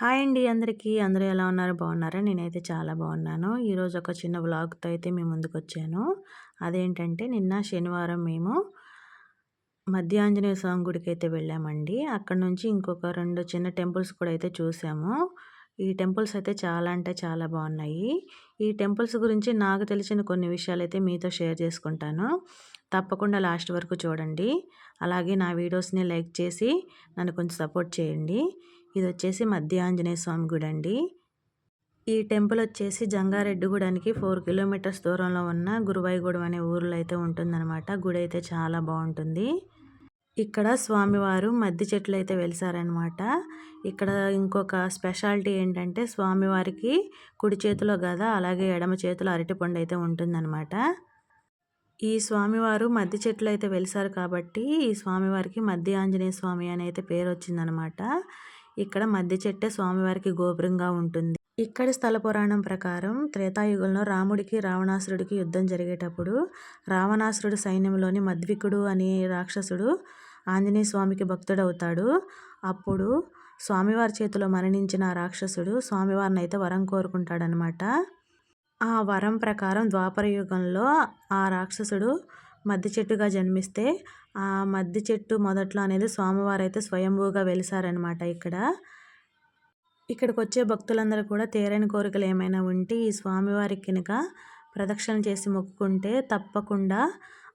Hi అండి అందరికీ. అందరూ ఎలా ఉన్నారు? బాగున్నారా? నేనైతే చాలా బాగున్నాను. ఈరోజు ఒక చిన్న వ్లాగ్తో అయితే మేము ముందుకు వచ్చాను. అదేంటంటే నిన్న శనివారం మేము మధ్య ఆంజనేయ స్వామి గుడికి అయితే వెళ్ళామండి. అక్కడ నుంచి ఇంకొక రెండు చిన్న టెంపుల్స్ కూడా అయితే చూసాము. ఈ టెంపుల్స్ అయితే చాలా అంటే చాలా బాగున్నాయి. ఈ టెంపుల్స్ గురించి నాకు తెలిసిన కొన్ని విషయాలు అయితే మీతో షేర్ చేసుకుంటాను. తప్పకుండా లాస్ట్ వరకు చూడండి. అలాగే నా వీడియోస్ని లైక్ చేసి నన్ను కొంచెం సపోర్ట్ చేయండి. ఇది వచ్చేసి మధ్య ఆంజనేయ స్వామి గుడి అండి. ఈ టెంపుల్ వచ్చేసి జంగారెడ్డిగూడానికి ఫోర్ కిలోమీటర్స్ దూరంలో ఉన్న గురువాయిగూడెం అనే ఊర్లో అయితే ఉంటుందన్నమాట. గుడి అయితే చాలా బాగుంటుంది. ఇక్కడ స్వామివారు మద్ది చెట్లు అయితే వెలిసారనమాట ఇక్కడ ఇంకొక స్పెషాలిటీ ఏంటంటే స్వామివారికి కుడి చేతిలో గద అలాగే ఎడమ చేతిలో అరటిపండు అయితే ఉంటుందన్నమాట. ఈ స్వామివారు మద్ది చెట్లు అయితే వెలిసారు కాబట్టి ఈ స్వామివారికి మధ్య ఆంజనేయ స్వామి అని అయితే పేరు వచ్చిందనమాట ఇక్కడ మధ్య చెట్టే స్వామివారికి గోపురంగా ఉంటుంది. ఇక్కడి స్థల పురాణం ప్రకారం త్రేతాయుగంలో రాముడికి రావణాసురుడికి యుద్ధం జరిగేటప్పుడు రావణాసురుడు సైన్యంలోని మద్వికుడు అనే రాక్షసుడు ఆంజనేయ స్వామికి భక్తుడవుతాడు. అప్పుడు స్వామివారి చేతిలో మరణించిన రాక్షసుడు స్వామివారిని అయితే వరం కోరుకుంటాడనమాట ఆ వరం ప్రకారం ద్వాపర యుగంలో ఆ రాక్షసుడు మద్ది చెట్టుగా జన్మిస్తే ఆ మద్ది చెట్టు మొదట్లో అనేది స్వామివారు అయితే స్వయంభూగా వెలిసారనమాట ఇక్కడ. ఇక్కడికి వచ్చే భక్తులందరూ కూడా తేరని కోరికలు ఏమైనా ఉంటే ఈ స్వామివారికి కనుక ప్రదక్షిణ చేసి మొక్కుకుంటే తప్పకుండా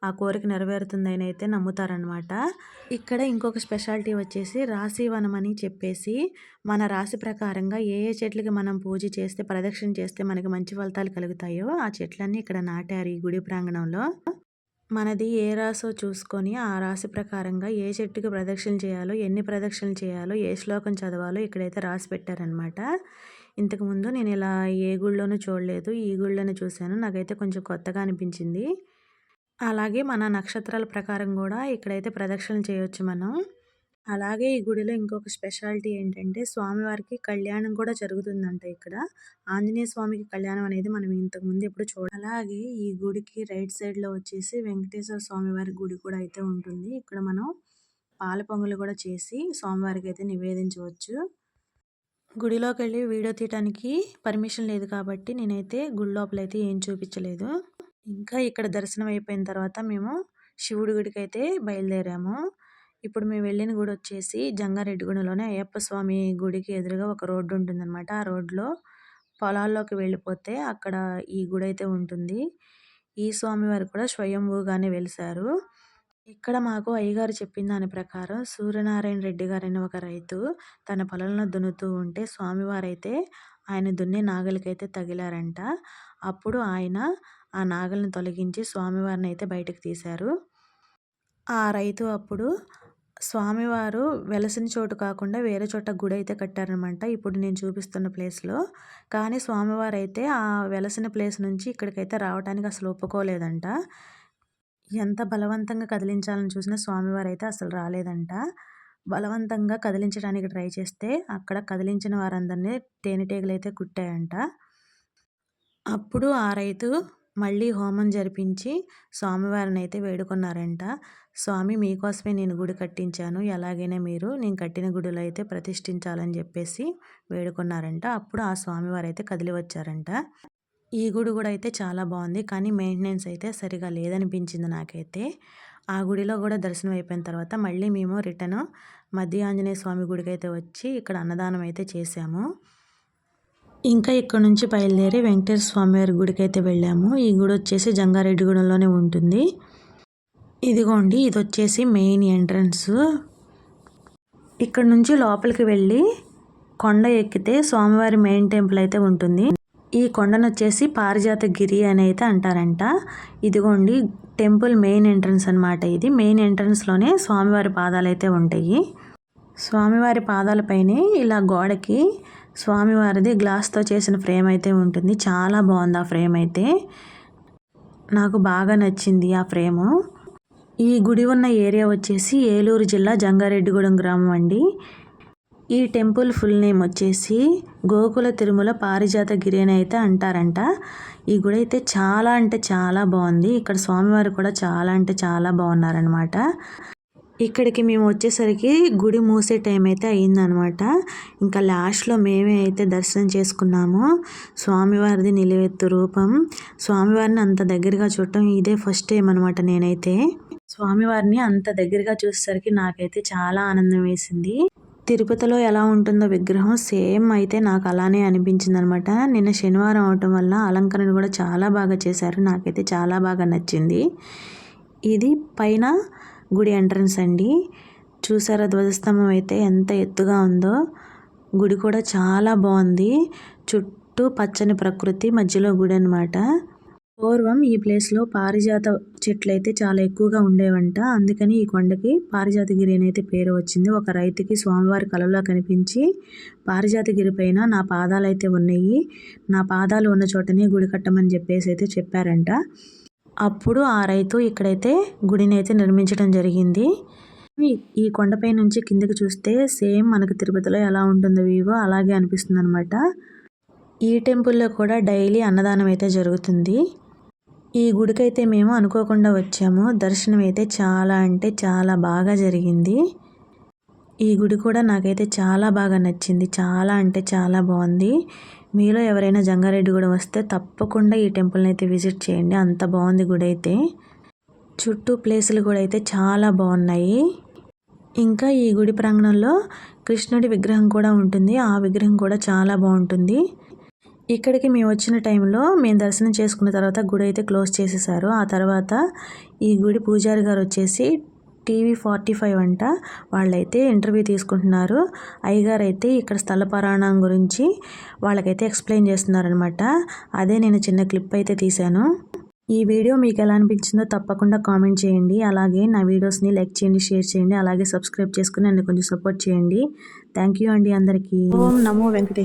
ఆ కోరిక నెరవేరుతుందని అయితే నమ్ముతారనమాట ఇక్కడ ఇంకొక స్పెషాలిటీ వచ్చేసి రాశివనం అని చెప్పేసి మన రాశి ప్రకారంగా ఏ ఏ చెట్లకి మనం పూజ చేస్తే ప్రదక్షిణ చేస్తే మనకి మంచి ఫలితాలు కలుగుతాయో ఆ చెట్లన్నీ ఇక్కడ నాటారు ఈ గుడి ప్రాంగణంలో. మనది ఏ రాసో చూసుకొని ఆ రాశి ప్రకారంగా ఏ చెట్టుకి ప్రదక్షిణ చేయాలో ఎన్ని ప్రదక్షిణలు చేయాలో ఏ శ్లోకం చదవాలో ఇక్కడైతే రాసి పెట్టారనమాట ఇంతకుముందు నేను ఇలా ఏ గుళ్ళోనూ చూడలేదు ఈ గుళ్ళోనే చూశాను. నాకైతే కొంచెం కొత్తగా అనిపించింది. అలాగే మన నక్షత్రాల ప్రకారం కూడా ఇక్కడైతే ప్రదక్షిణలు చేయొచ్చు మనం. అలాగే ఈ గుడిలో ఇంకొక స్పెషాలిటీ ఏంటంటే స్వామివారికి కళ్యాణం కూడా జరుగుతుందంట ఇక్కడ. ఆంజనేయ స్వామికి కళ్యాణం అనేది మనం ఇంతకుముందు ఎప్పుడు చూడ అలాగే ఈ గుడికి రైట్ సైడ్లో వచ్చేసి వెంకటేశ్వర స్వామివారి గుడి కూడా అయితే ఉంటుంది. ఇక్కడ మనం పాల పొంగులు కూడా చేసి స్వామివారికి అయితే నివేదించవచ్చు. గుడిలోకి వెళ్ళి వీడియో తీయడానికి పర్మిషన్ లేదు కాబట్టి నేనైతే గుడి లోపలైతే ఏం చూపించలేదు. ఇంకా ఇక్కడ దర్శనం అయిపోయిన తర్వాత మేము శివుడి గుడికి అయితే బయలుదేరాము. ఇప్పుడు మేము వెళ్ళిన గుడి వచ్చేసి జంగారెడ్డిగూడెంలోనే అయ్యప్ప స్వామి గుడికి ఎదురుగా ఒక రోడ్డు ఉంటుందన్నమాట. ఆ రోడ్లో పొలాల్లోకి వెళ్ళిపోతే అక్కడ ఈ గుడి అయితే ఉంటుంది. ఈ స్వామివారు కూడా స్వయంభూగానే వెలిసారు ఇక్కడ మాకు అయ్యగారు చెప్పిన దాని ప్రకారం సూర్యనారాయణ రెడ్డి గారు అనే ఒక రైతు తన పొలంలో దున్నుతూ ఉంటే స్వామివారైతే ఆయన దున్నే నాగలికైతే తగిలారంట. అప్పుడు ఆయన ఆ నాగలిని తొలగించి స్వామివారిని అయితే బయటకు తీశారు. ఆ రైతు అప్పుడు స్వామివారు వెలసిన చోటు కాకుండా వేరే చోట గుడి అయితే కట్టారనమాట. ఇప్పుడు నేను చూపిస్తున్న ప్లేస్లో. కానీ స్వామివారు అయితే ఆ వెలసిన ప్లేస్ నుంచి ఇక్కడికైతే రావడానికి అసలు ఒప్పుకోలేదంట. ఎంత బలవంతంగా కదిలించాలని చూసినా స్వామివారు అయితే అసలు రాలేదంట. బలవంతంగా కదిలించడానికి ట్రై చేస్తే అక్కడ కదిలించిన వారందరినీ తేనెటీగలు అయితే కుట్టాయంట. అప్పుడు ఆ రైతు మళ్ళీ హోమం జరిపించి స్వామివారిని అయితే వేడుకున్నారంట. స్వామి మీకోసమే నేను గుడి కట్టించాను. ఎలాగైనా మీరు నేను కట్టిన గుడిలో అయితే ప్రతిష్ఠించాలని చెప్పేసి వేడుకున్నారంట. అప్పుడు ఆ స్వామివారు అయితే కదిలి వచ్చారంట ఈ గుడి కూడా అయితే చాలా బాగుంది. కానీ మెయింటెనెన్స్ అయితే సరిగా లేదనిపించింది నాకైతే. ఆ గుడిలో కూడా దర్శనం అయిపోయిన తర్వాత మళ్ళీ మేము రిటర్న్ మధ్య ఆంజనేయ స్వామి గుడికి అయితే వచ్చి ఇక్కడ అన్నదానం అయితే చేశాము ఇంకా ఇక్కడ నుంచి బయలుదేరి వెంకటేశ్వర స్వామి వారి గుడికి అయితే వెళ్ళాము. ఈ గుడి వచ్చేసి జంగారెడ్డిగూడెంలోనే ఉంటుంది. ఇదిగోండి ఇది వచ్చేసి మెయిన్ ఎంట్రన్స్. ఇక్కడ నుంచి లోపలికి వెళ్ళి కొండ ఎక్కితే స్వామివారి మెయిన్ టెంపుల్ అయితే ఉంటుంది. ఈ కొండను వచ్చేసి పారిజాత గిరి అని అయితే అంటారంట. ఇదిగోండి టెంపుల్ మెయిన్ ఎంట్రన్స్ అనమాట ఇది. మెయిన్ ఎంట్రన్స్లోనే స్వామివారి పాదాలు అయితే ఉంటాయి. స్వామివారి పాదాలపైనే ఇలా గోడకి స్వామివారిది గ్లాస్తో చేసిన ఫ్రేమ్ అయితే ఉంటుంది. చాలా బాగుంది ఆ ఫ్రేమ్ అయితే. నాకు బాగా నచ్చింది ఆ ఫ్రేము. ఈ గుడి ఉన్న ఏరియా వచ్చేసి ఏలూరు జిల్లా జంగారెడ్డిగూడెం గ్రామం అండి. ఈ టెంపుల్ ఫుల్ నేమ్ వచ్చేసి గోకుల తిరుమల పారిజాత గిరి అని అయితే అంటారంట. ఈ గుడి అయితే చాలా అంటే చాలా బాగుంది. ఇక్కడ స్వామివారు కూడా చాలా అంటే చాలా బాగున్నారనమాట ఇక్కడికి మేము వచ్చేసరికి గుడి మూసే టైం అయితే అయిందనమాట ఇంకా లాస్ట్లో మేమే అయితే దర్శనం చేసుకున్నాము. స్వామివారిది నిలువెత్తు రూపం. స్వామివారిని అంత దగ్గరగా చూడటం ఇదే ఫస్ట్ టైం అనమాట నేనైతే. స్వామివారిని అంత దగ్గరగా చూసేసరికి నాకైతే చాలా ఆనందం వేసింది. తిరుపతిలో ఎలా ఉంటుందో విగ్రహం సేమ్ అయితే నాకు అలానే అనిపించింది అనమాట నిన్న శనివారం అవటం వల్ల అలంకరణ కూడా చాలా బాగా చేశారు. నాకైతే చాలా బాగా నచ్చింది. ఇది పైన గుడి ఎంట్రన్స్ అండి. చూసారా ధ్వజస్తంభం అయితే ఎంత ఎత్తుగా ఉందో. గుడి కూడా చాలా బాగుంది. చుట్టూ పచ్చని ప్రకృతి మధ్యలో గుడి అనమాట పూర్వం ఈ ప్లేస్లో పారిజాత చెట్లు అయితే చాలా ఎక్కువగా ఉండేవంట. అందుకని ఈ కొండకి పారిజాతగిరి అనైతే పేరు వచ్చింది. ఒక రైతుకి స్వామివారి కలలో కనిపించి పారిజాతగిరి పైన నా పాదాలు అయితే ఉన్నాయి. నా పాదాలు ఉన్న చోటనే గుడి కట్టమని చెప్పేసి అయితే చెప్పారంట. అప్పుడు ఆ రైతు ఇక్కడైతే గుడిని అయితే నిర్మించడం జరిగింది. ఈ కొండపై నుంచి కిందకి చూస్తే సేమ్ మనకు తిరుపతిలో ఎలా ఉంటుందో వీవో అలాగే అనిపిస్తుంది అనమాట ఈ టెంపుల్లో కూడా డైలీ అన్నదానం అయితే జరుగుతుంది. ఈ గుడికైతే మేము అనుకోకుండా వచ్చాము. దర్శనం అయితే చాలా అంటే చాలా బాగా జరిగింది. ఈ గుడి కూడా నాకైతే చాలా బాగా నచ్చింది. చాలా అంటే చాలా బాగుంది. మీలో ఎవరైనా జంగారెడ్డి కూడా వస్తే తప్పకుండా ఈ టెంపుల్ని అయితే విజిట్ చేయండి. అంత బాగుంది గుడి అయితే. చుట్టూ ప్లేసులు కూడా అయితే చాలా బాగున్నాయి. ఇంకా ఈ గుడి ప్రాంగణంలో కృష్ణుడి విగ్రహం కూడా ఉంటుంది. ఆ విగ్రహం కూడా చాలా బాగుంటుంది. ఇక్కడికి మేము వచ్చిన టైంలో మేము దర్శనం చేసుకున్న తర్వాత గుడి అయితే క్లోజ్ చేసేసారు. ఆ తర్వాత ఈ గుడి పూజారి గారు వచ్చేసి టీవీ ఫార్టీ ఫైవ్ అంట వాళ్ళైతే ఇంటర్వ్యూ తీసుకుంటున్నారు. అయ్యగారు అయితే ఇక్కడ స్థల పురాణం గురించి వాళ్ళకైతే ఎక్స్ప్లెయిన్ చేస్తున్నారనమాట అదే నేను చిన్న క్లిప్ అయితే తీశాను. ఈ వీడియో మీకు ఎలా అనిపించిందో తప్పకుండా కామెంట్ చేయండి. అలాగే నా వీడియోస్ని లైక్ చేయండి షేర్ చేయండి. అలాగే సబ్స్క్రైబ్ చేసుకుని నన్ను కొంచెం సపోర్ట్ చేయండి. థ్యాంక్ యూ అండి అందరికీ. ఓం నమో వెంకటేశ్వర